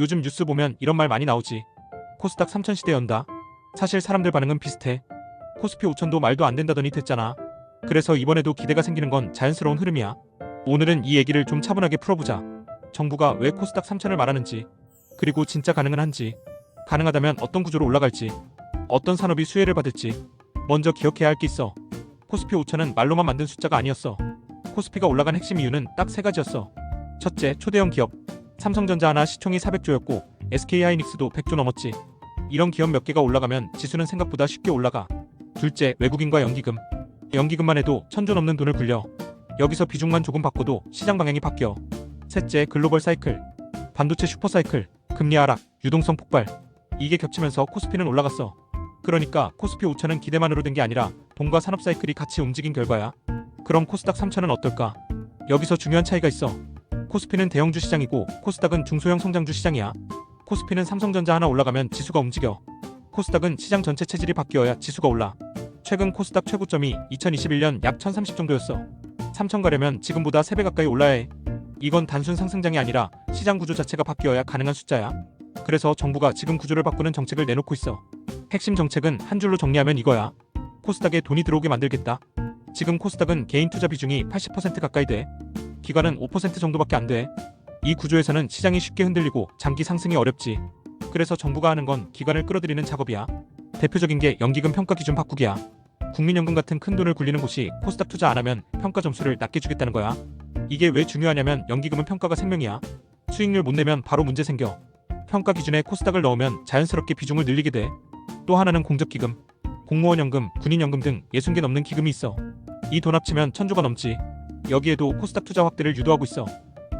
요즘 뉴스 보면 이런 말 많이 나오지. 코스닥 3천 시대 연다. 사실 사람들 반응은 비슷해. 코스피 5천도 말도 안 된다더니 됐잖아. 그래서 이번에도 기대가 생기는 건 자연스러운 흐름이야. 오늘은 이 얘기를 좀 차분하게 풀어보자. 정부가 왜 코스닥 3천을 말하는지, 그리고 진짜 가능은 한지, 가능하다면 어떤 구조로 올라갈지, 어떤 산업이 수혜를 받을지, 먼저 기억해야 할 게 있어. 코스피 5천은 말로만 만든 숫자가 아니었어. 코스피가 올라간 핵심 이유는 딱 세 가지였어. 첫째, 초대형 기업. 삼성전자 하나 시총이 400조였고 SK하이닉스도 100조 넘었지. 이런 기업 몇 개가 올라가면 지수는 생각보다 쉽게 올라가. 둘째, 외국인과 연기금. 연기금만 해도 천조 넘는 돈을 굴려. 여기서 비중만 조금 바꿔도 시장 방향이 바뀌어. 셋째, 글로벌 사이클. 반도체 슈퍼 사이클, 금리 하락, 유동성 폭발. 이게 겹치면서 코스피는 올라갔어. 그러니까 코스피 5천은 기대만으로 된 게 아니라 돈과 산업 사이클이 같이 움직인 결과야. 그럼 코스닥 3천은 어떨까? 여기서 중요한 차이가 있어. 코스피는 대형주 시장이고 코스닥은 중소형 성장주 시장이야. 코스피는 삼성전자 하나 올라가면 지수가 움직여. 코스닥은 시장 전체 체질이 바뀌어야 지수가 올라. 최근 코스닥 최고점이 2021년 약 1030 정도였어. 3000 가려면 지금보다 3배 가까이 올라야 해. 이건 단순 상승장이 아니라 시장 구조 자체가 바뀌어야 가능한 숫자야. 그래서 정부가 지금 구조를 바꾸는 정책을 내놓고 있어. 핵심 정책은 한 줄로 정리하면 이거야. 코스닥에 돈이 들어오게 만들겠다. 지금 코스닥은 개인 투자 비중이 80% 가까이 돼. 기관은 5% 정도밖에 안 돼. 이 구조에서는 시장이 쉽게 흔들리고 장기 상승이 어렵지. 그래서 정부가 하는 건 기관을 끌어들이는 작업이야. 대표적인 게 연기금 평가 기준 바꾸기야. 국민연금 같은 큰 돈을 굴리는 곳이 코스닥 투자 안 하면 평가 점수를 낮게 주겠다는 거야. 이게 왜 중요하냐면 연기금은 평가가 생명이야. 수익률 못 내면 바로 문제 생겨. 평가 기준에 코스닥을 넣으면 자연스럽게 비중을 늘리게 돼. 또 하나는 공적기금. 공무원 연금, 군인 연금 등 60개 넘는 기금이 있어. 이 돈 합치면 천조가 넘지. 여기에도 코스닥 투자 확대를 유도하고 있어.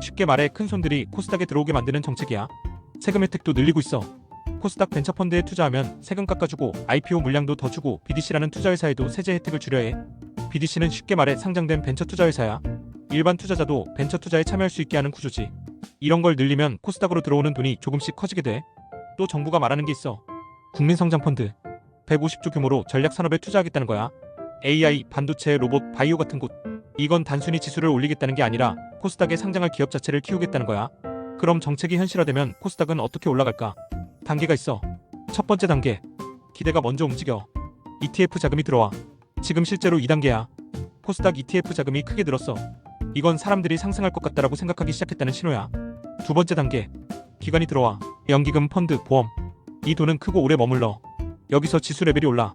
쉽게 말해 큰 손들이 코스닥에 들어오게 만드는 정책이야. 세금 혜택도 늘리고 있어. 코스닥 벤처펀드에 투자하면 세금 깎아주고 IPO 물량도 더 주고 BDC라는 투자회사에도 세제 혜택을 주려 해. BDC는 쉽게 말해 상장된 벤처 투자회사야. 일반 투자자도 벤처 투자에 참여할 수 있게 하는 구조지. 이런 걸 늘리면 코스닥으로 들어오는 돈이 조금씩 커지게 돼. 또 정부가 말하는 게 있어. 국민성장펀드. 150조 규모로 전략 산업에 투자하겠다는 거야. AI, 반도체, 로봇, 바이오 같은 곳. 이건 단순히 지수를 올리겠다는 게 아니라 코스닥에 상장할 기업 자체를 키우겠다는 거야. 그럼 정책이 현실화되면 코스닥은 어떻게 올라갈까? 단계가 있어. 첫 번째 단계. 기대가 먼저 움직여. ETF 자금이 들어와. 지금 실제로 2단계야. 코스닥 ETF 자금이 크게 늘었어. 이건 사람들이 상승할 것 같다라고 생각하기 시작했다는 신호야. 두 번째 단계. 기관이 들어와. 연기금, 펀드, 보험. 이 돈은 크고 오래 머물러. 여기서 지수 레벨이 올라.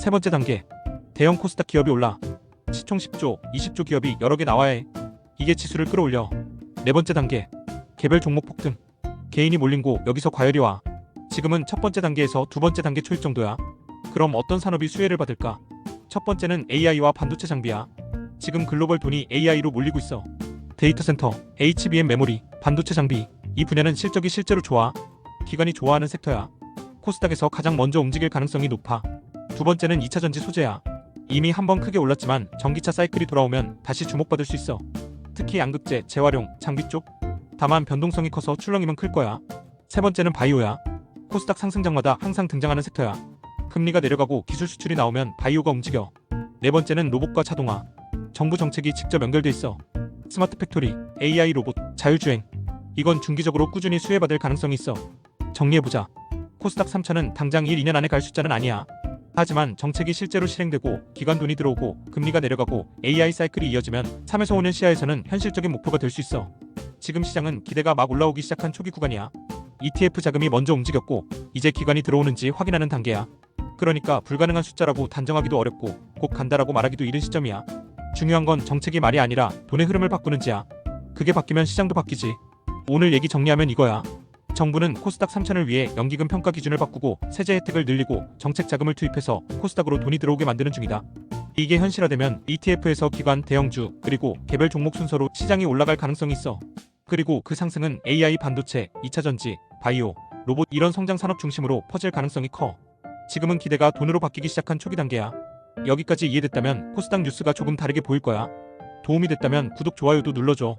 세 번째 단계. 대형 코스닥 기업이 올라. 시총 10조, 20조 기업이 여러 개 나와야 해. 이게 지수를 끌어올려. 네 번째 단계. 개별 종목 폭등. 개인이 몰린 곳 여기서 과열이 와. 지금은 첫 번째 단계에서 두 번째 단계 초입 정도야. 그럼 어떤 산업이 수혜를 받을까? 첫 번째는 AI와 반도체 장비야. 지금 글로벌 돈이 AI로 몰리고 있어. 데이터 센터, HBM 메모리, 반도체 장비. 이 분야는 실적이 실제로 좋아. 기관이 좋아하는 섹터야. 코스닥에서 가장 먼저 움직일 가능성이 높아. 두 번째는 2차 전지 소재야. 이미 한번 크게 올랐지만 전기차 사이클이 돌아오면 다시 주목받을 수 있어. 특히 양극재, 재활용, 장비 쪽. 다만 변동성이 커서 출렁이면 클 거야. 세 번째는 바이오야. 코스닥 상승장마다 항상 등장하는 섹터야. 금리가 내려가고 기술 수출이 나오면 바이오가 움직여. 네 번째는 로봇과 자동화. 정부 정책이 직접 연결돼 있어. 스마트 팩토리, AI 로봇, 자율주행. 이건 중기적으로 꾸준히 수혜받을 가능성이 있어. 정리해보자. 코스닥 3천은 당장 1, 2년 안에 갈 숫자는 아니야. 하지만 정책이 실제로 실행되고 기관 돈이 들어오고 금리가 내려가고 AI 사이클이 이어지면 3에서 5년 시야에서는 현실적인 목표가 될 수 있어. 지금 시장은 기대가 막 올라오기 시작한 초기 구간이야. ETF 자금이 먼저 움직였고 이제 기관이 들어오는지 확인하는 단계야. 그러니까 불가능한 숫자라고 단정하기도 어렵고 꼭 간다라고 말하기도 이른 시점이야. 중요한 건 정책이 말이 아니라 돈의 흐름을 바꾸는지야. 그게 바뀌면 시장도 바뀌지. 오늘 얘기 정리하면 이거야. 정부는 코스닥 3천을 위해 연기금 평가 기준을 바꾸고 세제 혜택을 늘리고 정책 자금을 투입해서 코스닥으로 돈이 들어오게 만드는 중이다. 이게 현실화되면 ETF에서 기관, 대형주, 그리고 개별 종목 순서로 시장이 올라갈 가능성이 있어. 그리고 그 상승은 AI 반도체, 2차 전지, 바이오, 로봇 이런 성장 산업 중심으로 퍼질 가능성이 커. 지금은 기대가 돈으로 바뀌기 시작한 초기 단계야. 여기까지 이해됐다면 코스닥 뉴스가 조금 다르게 보일 거야. 도움이 됐다면 구독, 좋아요도 눌러줘.